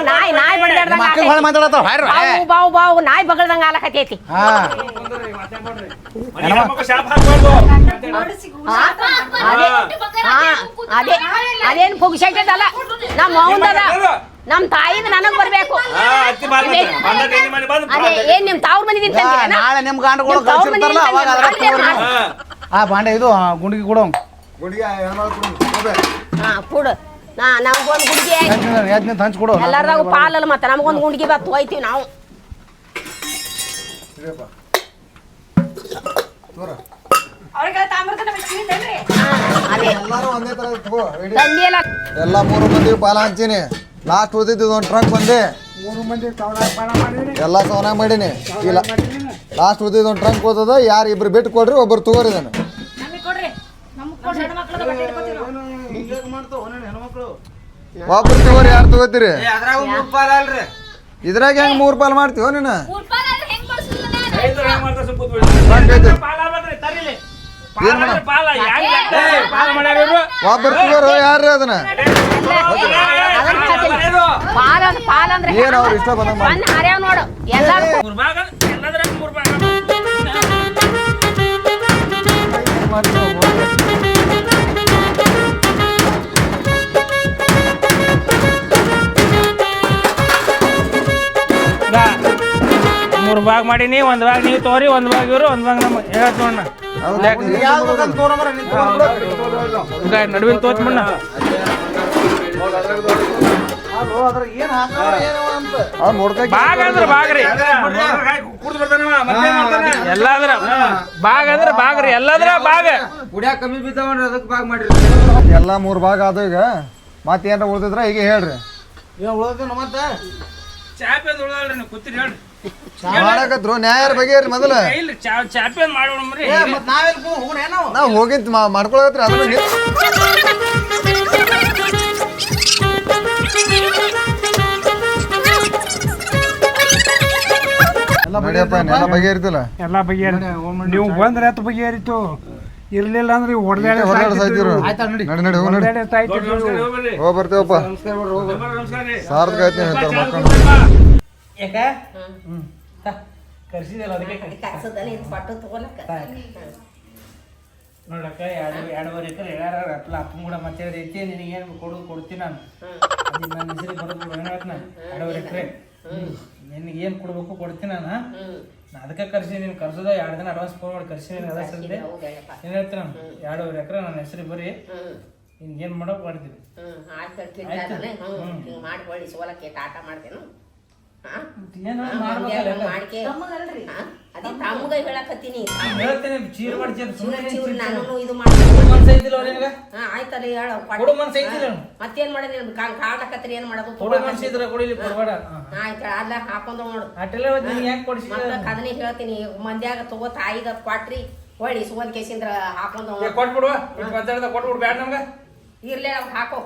ನಾಯಿ ನಾಯಿ ಬಡ್ದಾಡ್ದಂಗ ಬಾವು ಬಾವು ಬಾವು ನಾಯಿ ಬಗಳ್ದಂಗ ಆಲಕತೈತಿ ಅದೇ ಅದೇನ್ ನಮ್ಮ ತಾಯಿದ್ ನನಗ್ ಬರ್ಬೇಕು. ಅದೇ ಏನ್ ನಿಮ್ ತಾವ್ರ ನಾಳೆ ನಿಮ್ ಗಂಡಗಳು ಕಳ್ಸಿರ್ತಾರಲ್ಲ ಅವಾಗ ಅದ್ರ ಆ ಬಾಂಡೆ ಇದು ಗುಂಡಿಗೆ ಕೊಡು ಗುಡಿಗೆ ಹೆಣ್ಮಕ್ಳು ಕೊಡು. ಹೋಗ್ಬೇ. ಹಾ ಕೊಡು. ನಾ ನಮ್ಗೊಂದ್ ಗುಡ್ಗೆ. ಎದ್ ಹಂಚ್ ಕೊಡು. ಎಲ್ಲಾರ್ದಾಗ ಪಾಲಲ್ಲ ಮತ್ತೆ ನಮಗೊಂದು ಗುಂಡಿಗೆ ಬತ್ತು ಹೋಯ್ತೀವಿ ನಾವು. ಎಲ್ಲ ಮೂರು ಮಂದಿ ಪಾಲ ಹಂಚೀನಿ. ಲಾಸ್ಟ್ ಉಳಿದಿದ್ದು ಒಂದು ಟ್ರಕ್ ಬಂದೆ. ಎಲ್ಲ ಸವನ ಮಾಡೀನಿ. ಇಲ್ಲ. ಲಾಸ್ಟ್ ಉಳಿದಿದ್ದು ಒಂದು ಟ್ರಂಕ್ ಓದದ ಯಾರು ಇಬ್ರು ಬಿಟ್ಟು ಕೊಡ್ರಿ ಒಬ್ರು ತಗೋರಿ ನಾನು. ಒಬ್ರು ತಗೋರಿ ಯಾರು ತಗೋತೀರಿ? ಇದ್ರಾಗ ಹೆಂಗ್ ಮೂರು ಪಾಲ್ ಮಾಡ್ತೀವೋ ನೀನು? ಒಬ್ರು ಯಾರು ಅದನ್ನ? ಅದನ್ನ ಹೇಳ್ತೀನಿ. ಪಾಲ್ ಅಂದ್- ಪಾಲ್ ಅಂದ್ರೆ ಏನ್ ಅವ್ರು ಇಷ್ಟ ಬಂದ ನೋಡು. ಎಲ್ಲಾರು ಮೂರ್ ಭಾಗ ಭಾಗ ಮಾಡೀನಿ ಒಂದ್ ಭಾಗ ನೀವು ತೋರಿ ಒಂದ್ ಭಾಗ ಇವ್ರು ಒಂದ್ ಭಾಗ ನಮ್ಮ ಹೇಳತ್ ನೋಡ ನಡುವಿನ ತೋಚ್ ಮಣ್ಣ. ಭಾಗ ಅಂದ್ರೆ ಭಾಗ್ರಿ. ಎಲ್ಲಾದ್ರ. ಭಾಗ ಅಂದ್ರೆ ಭಾಗ್ರಿ. ಎಲ್ಲಾದ್ರ ಭಾಗ. ಕುಡಿಯಾಕ ಕಮ್ಮಿ ಬಿದ್ದಾವನ್ರಿ ಅದಕ್ಕೆ ಭಾಗ ಮಾಡ್ರಿ. ಎಲ್ಲ ಮೂರು ಭಾಗ ಅದು ಈಗ. ಮತ್ತೆ ಏನಾರ ಉಳ್ದಿದ್ರ ಈಗ ಹೇಳ್ರಿ. ಚಾಪೆ ಅಂತ ಉಳ್ದಲ್ರಿ ನೀವು ಕೂತಿರಿ ಹೇಳ್ರಿ. ಮಾಡಕತ್ರು. ನ್ಯಾಯಾರ ಮೊದಲ. ಚಾಪೆ ಅಂತ ಮಾಡೋಣ್ರಿ ನಾವು ಹೋಗಿಂತ ಮಾಡ್ಕೊಳಕತ್ರಿ ನಡಿಯಪ್ಪ ಎಲ್ಲ ನೀವು ಬಂದ್ರೆ ಎತ್ತು ಬಗೆಹರಿತು ಇರ್ಲಿಲ್ಲ ಅಂದ್ರೆ ಹೊಡೆದಾಡಿ ನಡಿ. ನಡಿ ಹೋಗಿ ನಡಿ. ಹೋಗಿ ಬರ್ತೀವಪ್ಪ. ಸಾರ್ಥಕ ಆಯ್ತು ಮಕ್ಕಳು. ಯಾಕ ಕರ್ಸಿದಲ್ಲ ಅದಕ್ಕೆ ನೋಡಕ್ಕ ಎರಡು ಎರಡುವರೆ ಎಕರೆ ಹೇಳ್ಯಾರ ಅಪ್ಲ ಅಪ್ಪನ ಕೂಡ ಮತ್ತೆ ಐತಿ ನಿನಗೆ ಏನು ಕೊಡೋದು ಕೊಡ್ತೀನಿ ನಾನು. ನನ್ನ ಹೆಸರಿಗೆ ಬರೋದು ಏನು ಹೇಳ್ತೀನಿ ಎರಡುವರೆ ಎಕರೆ. ನಿನಗೆ ಏನು ಕೊಡ್ಬೇಕು ಕೊಡ್ತೀನಿ ನಾನು ನಾ ಅದಕ್ಕೆ ಕರ್ಸಿ ನೀನು ಕರ್ಸೋದ ಎರಡು ದಿನ ಅಡ್ವಾನ್ಸ್ ಫೋನ್ ಮಾಡಿ ಕರ್ಸಿ ನೀನು ಸಂದೆ ಏನು ಹೇಳ್ತೀನಿ ನಾನು? ಎರಡುವರೆ ಎಕರೆ ನನ್ನ ಹೆಸರಿಗೆ ಬರೀ. ನಿನ್ಗೆ ಏನು ಮಾಡೋಕೆ ಮಾಡ್ತೀನಿ ಆಯ್ತು ಮಾಡ್ಕೊಳ್ಳಿ ಸೋಲಕ್ಕೆ ಟಾಟ ಮಾಡ್ತೇನು. ಅದೇ ತಮ್ಮಗ ಹೇಳಕತ್ತೀನಿ. ನಾನು ಇದು ಆಯ್ತಲ್ಲ ಹೇಳ. ಮತ್ತೇನ್ ಮಾಡಿದ್ರಿ? ಏನ್ ಮಾಡೋದು? ಆಯ್ತು ಅಲ್ಲ ಹಾಕೊಂಡ್ ನೋಡು. ಅದನ್ನೇ ಹೇಳ್ತೀನಿ ಮಂದ್ಯಾಗ ತಗೋ ತಾಯಿಗ ಕೊಟ್ರಿ. ಹೊಳ್ಳಿ ಸುಗಂಧ ಕೇಸಿಂದ್ರ ಹಾಕೊಂಡ್. ಕೊಟ್ಬಿಡುವ ನಮ್ಗೆ. ಇರ್ಲಿ ಹಾಕೋ. ಹಾಕೋ.